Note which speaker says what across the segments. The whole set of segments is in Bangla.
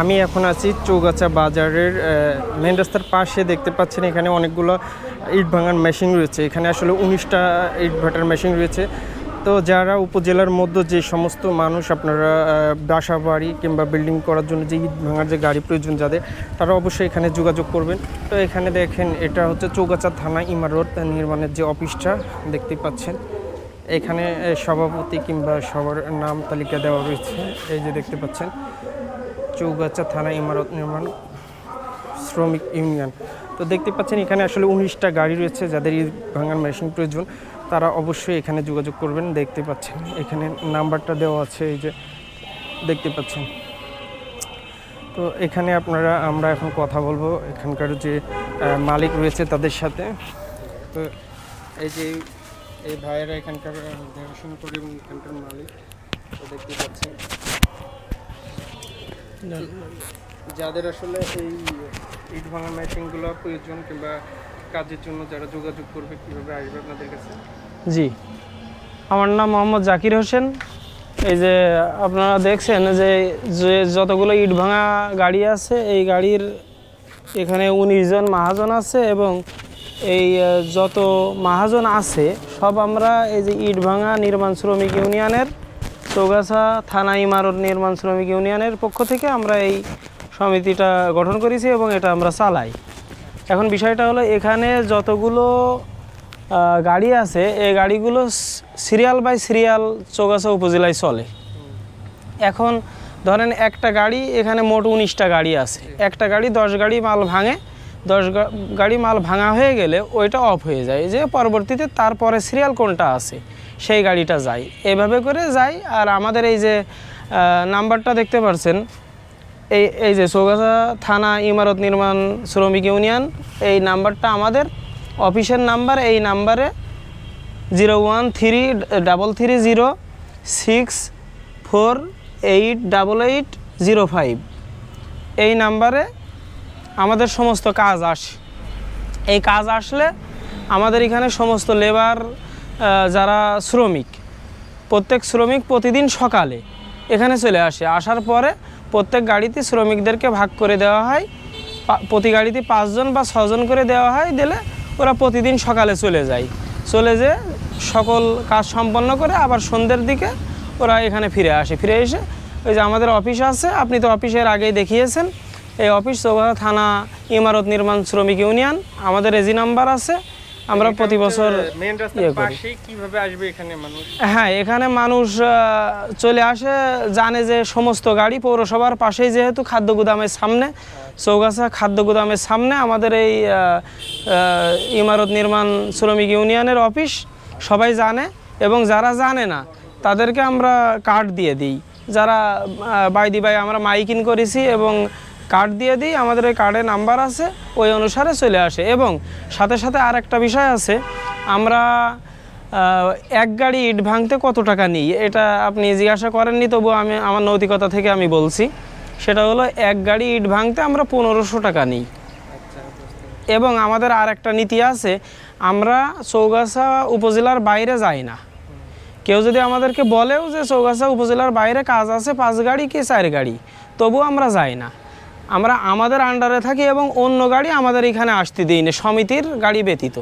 Speaker 1: আমি এখন আছি চৌগাছা বাজারের মেন রাস্তার পাশে দেখতে পাচ্ছেন এখানে অনেকগুলো ইট ভাঙার মেশিন রয়েছে। এখানে আসলে উনিশটা ইট ভাটার মেশিন রয়েছে। তো যারা উপজেলার মধ্যে যে সমস্ত মানুষ আপনারা বাসা বাড়ি কিংবা বিল্ডিং করার জন্য যে ইট ভাঙার যে গাড়ি প্রয়োজন যাদের, তারা অবশ্যই এখানে যোগাযোগ করবেন। তো এখানে দেখেন, এটা হচ্ছে চৌগাছা থানা ইমারত নির্মাণের যে অফিসটা দেখতে পাচ্ছেন। এখানে সভাপতি কিংবা সবার নাম তালিকা দেওয়া রয়েছে। এই যে দেখতে পাচ্ছেন চৌগাছা থানা ইমারত নির্মাণ শ্রমিক ইউনিয়ন। তো দেখতে পাচ্ছেন, এখানে আসলে উনিশটা গাড়ি রয়েছে যাদের এই ভাঙার মেশিন প্রয়োজন। তারা অবশ্যই এখানে যোগাযোগ করবেন, দেখতে পাচ্ছেন। এখানে নাম্বারটা দেওয়া আছে, এই যে দেখতে পাচ্ছেন। তো এখানে আপনারা, আমরা এখন কথা বলব এখানকার যে মালিক রয়েছে তাদের সাথে। তো এই যে, এই ভাইয়েরা এখানকার দেখাশোনা করে এবং এখানকার মালিক, তো দেখতে পাচ্ছেন। যাদের আসলে এই ইট ভাঙা মেশিনগুলো প্রয়োজন কিংবা কাজের জন্য যারা যোগাযোগ করবে কীভাবে আসবে আপনাদের কাছে?
Speaker 2: জি। আমার নাম মোহাম্মদ জাকির হোসেন। এই যে আপনারা দেখছেন যে যে যতগুলো ইট ভাঙা গাড়ি আছে এই গাড়ির এখানে উনিশ জন মাহাজন আছে এবং এই যত মাহাজন আছে সব আমরা এই যে ইট ভাঙা নির্মাণ শ্রমিক ইউনিয়নের চৌগাছা থানা ইমারত নির্মাণ শ্রমিক ইউনিয়নের পক্ষ থেকে আমরা এই সমিতিটা গঠন করেছি এবং এটা আমরা চালাই। এখন বিষয়টা হলো এখানে যতগুলো গাড়ি আছে, এই গাড়িগুলো সিরিয়াল বাই সিরিয়াল চৌগাছা উপজেলায় চলে। এখন ধরেন একটা গাড়ি, এখানে মোট উনিশটা গাড়ি আছে। একটা গাড়ি দশ গাড়ি মাল ভাঙে, দশ গাড়ি মাল ভাঙা হয়ে গেলে ওইটা অফ হয়ে যায়। যে পরবর্তীতে তারপরে সিরিয়াল কোনটা আছে? সেই গাড়িটা যায় এভাবে করে যায় আর আমাদের এই যে নাম্বারটা দেখতে পারছেন, এই এই যে চৌগাছা থানা ইমারত নির্মাণ শ্রমিক ইউনিয়ন, এই নাম্বারটা আমাদের। অফিসের নাম্বার এই নাম্বারে zero one three double three zero six four eight double eight zero five. এই নাম্বারে আমাদের সমস্ত কাজ আসে, এই কাজ আসলে আমাদের এখানে সমস্ত লেবার যারা শ্রমিক, প্রত্যেক শ্রমিক প্রতিদিন সকালে এখানে চলে আসে। আসার পরে প্রত্যেক গাড়িতে শ্রমিকদেরকে ভাগ করে দেওয়া হয়। প্রতি গাড়িতে পাঁচজন বা ছজন করে দেওয়া হয় দিলে ওরা প্রতিদিন সকালে চলে যায়। চলে যে সকল কাজ সম্পন্ন করে আবার সন্ধ্যের দিকে ওরা এখানে ফিরে আসে। ফিরে এসে ওই যে আমাদের অফিস আছে, আপনি তো অফিসের আগেই দেখিয়েছেন। এই অফিস চৌগাছা থানা ইমারত নির্মাণ শ্রমিক ইউনিয়ন, আমাদের এজি নাম্বার আছে। আমরা প্রতি বছর
Speaker 1: মেন রাস্তার
Speaker 2: ইয়ে
Speaker 1: পাশে কীভাবে আসবে এখানে মানুষ?
Speaker 2: হ্যাঁ এখানে মানুষ চলে আসে জানে যে সমস্ত গাড়ি পৌরসভার পাশেই যেহেতু খাদ্য গুদামের সামনে চৌগাছা খাদ্য গুদামের সামনে আমাদের এই ইমারত নির্মাণ শ্রমিক ইউনিয়নের অফিস সবাই জানে এবং যারা জানে না তাদেরকে আমরা কার্ড দিয়ে দিই। যারা আহ, বাইদি বাই আমরা মাইকিং করেছি এবং কার্ড দিয়ে দিই, আমাদের ওই কার্ডে নাম্বার আছে, ওই অনুসারে চলে আসে। এবং সাথে সাথে আর একটা বিষয় আছে, আমরা এক গাড়ি ইট ভাঙতে কত টাকা নিই? এটা আপনি জিজ্ঞাসা করেননি তবু আমি, আমার নৈতিকতা থেকে আমি বলছি। সেটা হলো, এক গাড়ি ইট ভাঙতে আমরা পনেরোশো টাকা নিই। এবং আমাদের আর একটা নীতি আছে, আমরা চৌগাছা উপজেলার বাইরে যাই না। কেউ যদি আমাদেরকে বলেও যে চৌগাছা উপজেলার বাইরে কাজ আছে, পাঁচ গাড়ি কি চার গাড়ি? তবুও আমরা যাই না। আমরা আমাদের আন্ডারে থাকি এবং অন্য গাড়ি আমাদের এখানে আসতে দিই না সমিতির গাড়ি ব্যতীত।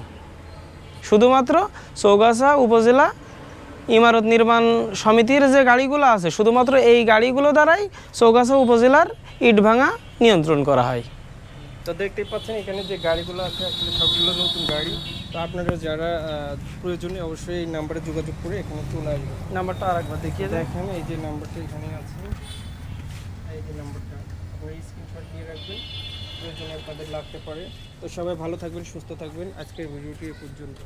Speaker 2: শুধুমাত্র চৌগাছা উপজেলা ইমারত নির্মাণ সমিতির যে গাড়িগুলো আছে শুধুমাত্র এই গাড়িগুলো দ্বারাই চৌগাছা উপজেলার ইটভাঙা নিয়ন্ত্রণ করা হয়।
Speaker 1: তো দেখতেই পাচ্ছেন এখানে যে গাড়িগুলো আছে আসলে সবগুলো নতুন গাড়ি। তো আপনারা যারা প্রয়োজনে অবশ্যই এই নাম্বারে যোগাযোগ করে এখানে চলে আসবেন।
Speaker 2: নাম্বারটা আরেকবার দেখিয়ে দেয়
Speaker 1: দেখেন এই যে নাম্বারটা এখানে আছে। এই যে নাম্বারটা। আপনারা স্ক্রিনশট দিয়ে রাখবেন। প্রয়োজনে আপনাদের লাগতে পারে। তো সবাই ভালো থাকবেন, সুস্থ থাকবেন। আজকের ভিডিওটি এ পর্যন্ত।